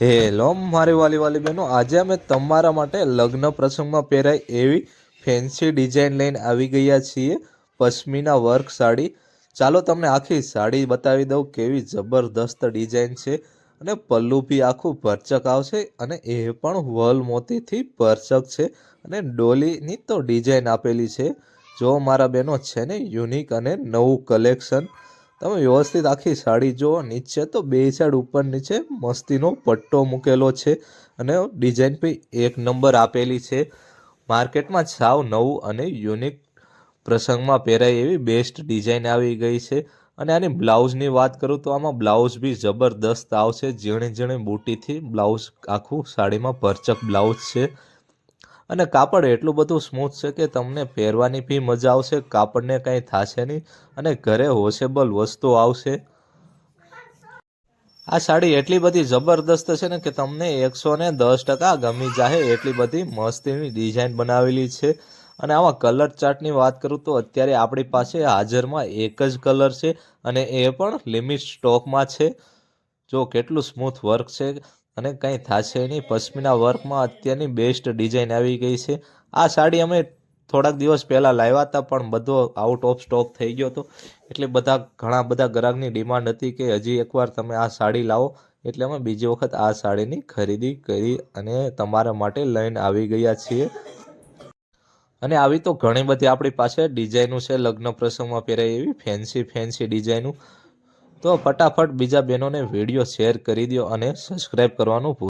Hello મારી વાલી વાલી બહેનો, આજે અમે તમારા માટે લગ્ન પ્રસંગમાં પહેરાય એવી ફેન્સી ડિઝાઇન લઈને આવી ગયા છીએ. પશ્મિના વર્ક સાડી. ચાલો તમને આખી સાડી બતાવી દઉં કેવી જબરદસ્ત ડિઝાઇન છે અને પલ્લુ બી આખું ભરચક આવશે અને એ પણ વલ મોતીથી ભરચક છે અને ડોલીની તો ડિઝાઇન આપેલી છે. જો મારા બહેનો છે ને યુનિક અને નવું કલેક્શન તમે વ્યવસ્થિત આખી સાડી જુઓ, નીચે તો બે સાઈડ ઉપર નીચે મસ્તીનો પટ્ટો મૂકેલો છે અને ડિઝાઇન બી એક નંબર આપેલી છે. માર્કેટમાં સાવ નવું અને યુનિક પ્રસંગમાં પહેરાય એવી બેસ્ટ ડિઝાઇન આવી ગઈ છે. અને આની બ્લાઉઝની વાત કરું તો આમાં બ્લાઉઝ બી જબરદસ્ત આવશે. ઝીણી ઝીણી બુટીથી બ્લાઉઝ આખું સાડીમાં ભરચક બ્લાઉઝ છે. અને કાપડ એટલું બધું સ્મૂથ છે કે તમને પહેરવાની બી મજા આવશે, કાપડને કંઈ થશે નહીં અને ઘરે વોશેબલ વસ્તુ આવશે. આ સાડી એટલી બધી જબરદસ્ત છે ને કે તમને એકસો ને દસ ટકા ગમી જાહે એટલી બધી મસ્તીની ડિઝાઇન બનાવેલી છે. અને આમાં કલર ચાર્ટની વાત કરું તો અત્યારે આપણી પાસે હાજરમાં એક જ કલર છે અને એ પણ લિમિટ સ્ટોકમાં છે. જો કેટલું સ્મૂથ વર્ક છે અને કંઈ થશે નહીં. પશ્મિના વર્કમાં અત્યારની બેસ્ટ ડિઝાઇન આવી ગઈ છે. આ સાડી અમે થોડાક દિવસ પહેલાં લાવ્યા હતા, પણ બધો આઉટ ઓફ સ્ટોક થઈ ગયો હતો. એટલે બધા, ઘણા બધા ગ્રાહકની ડિમાન્ડ હતી કે હજી એકવાર તમે આ સાડી લાવો. એટલે અમે બીજી વખત આ સાડીની ખરીદી કરી અને તમારા માટે લઈને આવી ગયા છીએ. અને આવી તો ઘણી બધી આપણી પાસે ડિઝાઇનો છે. લગ્ન પ્રસંગમાં પહેરાય એવી ફેન્સી ફેન્સી ડિઝાઇનો તો ફટાફટ બીજા બહેનોને વીડિયો શેર કરી દો અને સબસ્ક્રાઈબ કરવાનું ભૂલ